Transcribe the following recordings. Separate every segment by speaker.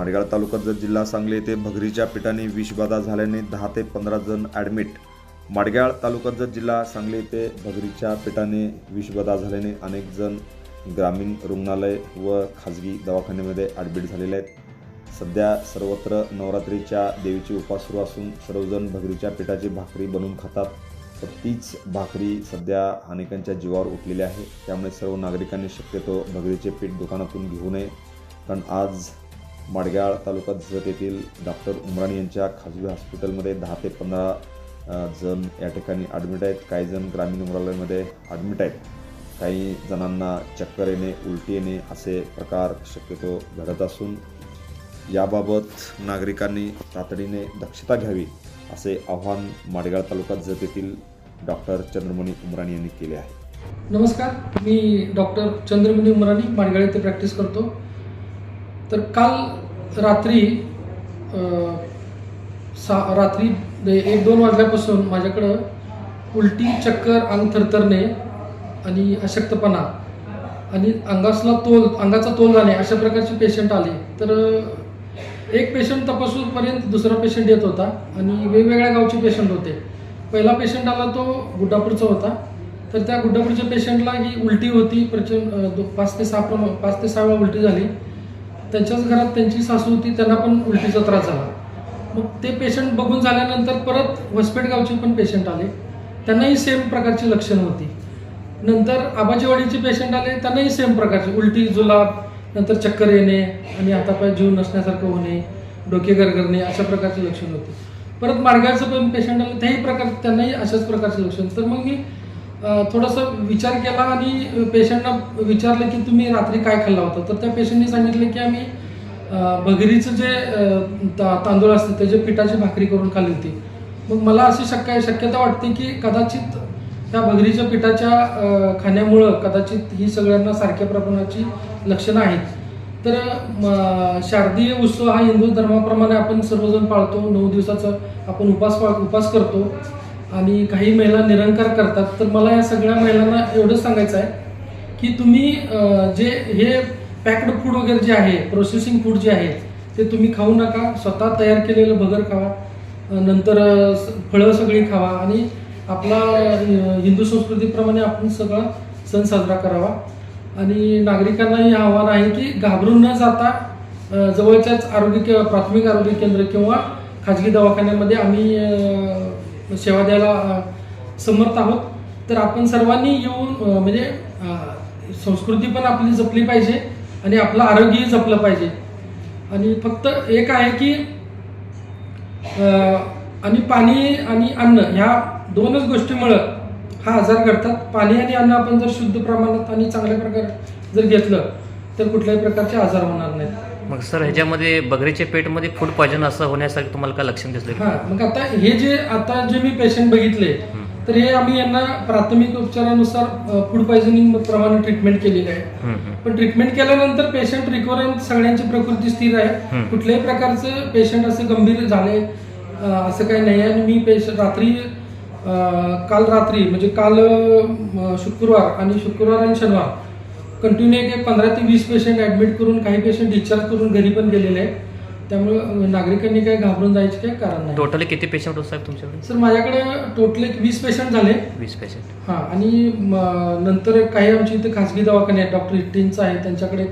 Speaker 1: माडगाळ तालुक्यात जर जिल्हा सांगली येथे भगरीच्या पिठाने विषबाधा झाल्याने दहा ते पंधरा जण ॲडमिट. माडगाळ तालुक्यात जर जिल्हा सांगली येथे भगरीच्या पिठाने विषबाधा झाल्याने अनेक जण ग्रामीण रुग्णालय व खाजगी दवाखान्यामध्ये ॲडमिट झालेले आहेत. सध्या सर्वत्र नवरात्रीच्या देवीची उपास सुरू असून सर्वजण भगरीच्या पिठाची भाकरी बनवून खातात. तर तीच भाकरी सध्या अनेकांच्या जीवावर उठलेली आहे. त्यामुळे सर्व नागरिकांनी शक्यतो भगरीचे पीठ दुकानातून घेऊ नये. कारण आज माडगाळ तालुक्यात जत येथील डॉक्टर उमराणी यांच्या खाजगी हॉस्पिटलमध्ये दहा ते पंधरा जण या ठिकाणी ॲडमिट आहेत. काही जण ग्रामीण रुग्णालयामध्ये ॲडमिट आहेत. काही जणांना चक्कर येणे उलटी येणे असे प्रकार शक्यतो घडत असून याबाबत नागरिकांनी तातडीने दक्षता घ्यावी असे आव्हान माडगाळ तालुक्यात जत येथील डॉक्टर चंद्रमणी उमराणी यांनी केले आहे.
Speaker 2: नमस्कार. मी डॉक्टर चंद्रमणी उमराणी माडगाळ येथे प्रॅक्टिस करतो. तर काल रात्री सा रात्री एक दोन वाजल्यापासून माझ्याकडं उलटी चक्कर अंग थरथरणे आणि अशक्तपणा आणि अंगासला तोल अंगाचा तोल जाणे अशा प्रकारचे पेशंट आले. तर एक पेशंट तपासूपर्यंत दुसरा पेशंट येत होता आणि वेगवेगळ्या गावचे पेशंट होते. पहिला पेशंट आला तो गुड्डापूरचा होता. तर त्या गुड्डापूरच्या पेशंटला ही उलटी होती. प्रचंड पाच ते सहा प्रमा पाच ते सहा वेळा उलटी झाली. त्यांच्याच घरात त्यांची सासू होती त्यांना पण उलटीचा त्रास झाला. मग ते पेशंट बघून झाल्यानंतर परत वसपेटगावचे पण पेशंट आले. त्यांनाही सेम प्रकारची लक्षणं होती. नंतर आबाजीवाडीचे पेशंट आले त्यांनाही सेम प्रकारचे उलटी जुलाब नंतर चक्कर येणे आणि हातापाय जीव नसण्यासारखं होणे डोके गरगरणे अशा प्रकारचे लक्षण होते. परत मार्गाचं पण पेशंट आलं त्याही प्रकार त्यांनाही अशाच प्रकारचे लक्षण. तर मग मी थोडंसं विचार केला आणि पेशंटना विचारलं की तुम्ही रात्री काय खाल्ला होता? तर त्या पेशंटने सांगितलं की आम्ही अं, जे ता तांदूळ असते त्याचे पिठाची भाकरी करून खाल्ली होती. मग मला अशी शक्य शक्यता वाटते की कदाचित त्या भगरीच्या पिठाच्या खाण्यामुळं कदाचित ही सगळ्यांना सारख्या प्रमाणाची लक्षणं आहेत. तर शारदीय उत्सव हा हिंदू धर्माप्रमाणे आपण सर्वजण पाळतो. नऊ दिवसाचा आपण उपास पाळ उपास करतो. आणि काही महिला निरंकार करतात. तर मला या सगळ्या महिलांना एवढंच सांगायचं आहे की तुम्ही जे हे पॅक्ड फूड वगैरे जे आहे प्रोसेसिंग फूड जे आहे ते तुम्ही खाऊ नका. स्वतः तयार केलेलं भगर खावा. नंतर स- फळं सगळी खावा. आणि आपला हिंदू संस्कृतीप्रमाणे आपण सगळा सण साजरा करावा. आणि नागरिकांना हे आव्हान आहे की घाबरून न जाता जवळच्याच आरोग्य के- प्राथमिक आरोग्य केंद्र किंवा खाजगी दवाखान्यामध्ये आम्ही सेवा द्यायला समर्थ आहोत. तर आपण सर्वांनी येऊन म्हणजे संस्कृती पण आपली जपली पाहिजे आणि आपलं आरोग्यही जपलं पाहिजे. आणि फक्त एक आहे की आणि पाणी आणि अन्न ह्या दोनच गोष्टीमुळं हा आजार घडतात. पाणी आणि अन्न आपण जर शुद्ध प्रमाणात आणि चांगल्या प्रकारे जर घेतलं तर कुठल्याही प्रकारचे आजार होणार नाहीत.
Speaker 3: मग सर ह्याच्यामध्ये बगरीच्या पेटमध्ये फूड पॉयझन असं होण्यासाठी तुम्हाला काय लक्षण दिसलं
Speaker 2: हा मग आता हे जे आता जे मी पेशंट बघितले तर हे आम्ही यांना प्राथमिक उपचारानुसार फूड पॉयझनिंग प्रमाणे ट्रीटमेंट केलेली आहे. पण ट्रीटमेंट केल्यानंतर पेशंट रिकव्हर सगळ्यांची प्रकृती स्थिर आहे. कुठल्याही प्रकारचं पेशंट असे गंभीर झाले असं काही नाही आणि मी पेशंट रात्री काल रात्री म्हणजे काल शुक्रवार आणि शुक्रवार आणि शनिवार कंटिन्यू एक पंधरा ते वीस पेशंट ऍडमिट करून काही पेशंट डिस्चार्ज करून घरी पण गेलेले आहेत. त्यामुळे नागरिकांनी काही घाबरून जायचे काही कारण नाही.
Speaker 3: टोटली किती पेशंट होत साहेब तुमच्याकडे?
Speaker 2: सर माझ्याकडे टोटल एक वीस पेशंट झाले.
Speaker 3: वीस पेशंट
Speaker 2: हां आणि म, नंतर काही आमची इथे खासगी दवाखाने आहेत. डॉक्टर इट्टींचा आहे त्यांच्याकडे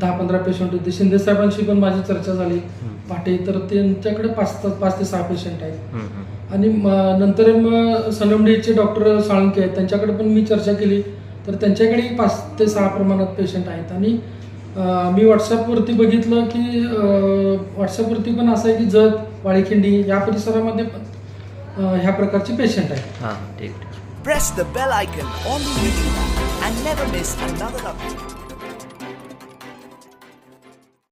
Speaker 2: दहा पंधरा पेशंट होते. शिंदे साहेबांशी पण माझी चर्चा झाली. पाटे तर त्यांच्याकडे पाच पाच ते सहा पेशंट आहेत. आणि म- नंतर मग सनमडीचे डॉक्टर साळुंके आहेत. त्यांच्याकडे पण मी चर्चा केली. तर त्यांच्याकडेही पाच ते सहा प्रमाणात पेशंट आहेत. आणि मी व्हॉट्सअपवरती बघितलं की व्हॉट्सअपवरती पण असं आहे की जत वाळीखिंडी या परिसरामध्ये ह्या प्रकारचे पेशंट आहेत.
Speaker 3: हां ठीक.
Speaker 4: Press the bell icon on the YouTube and never miss another update.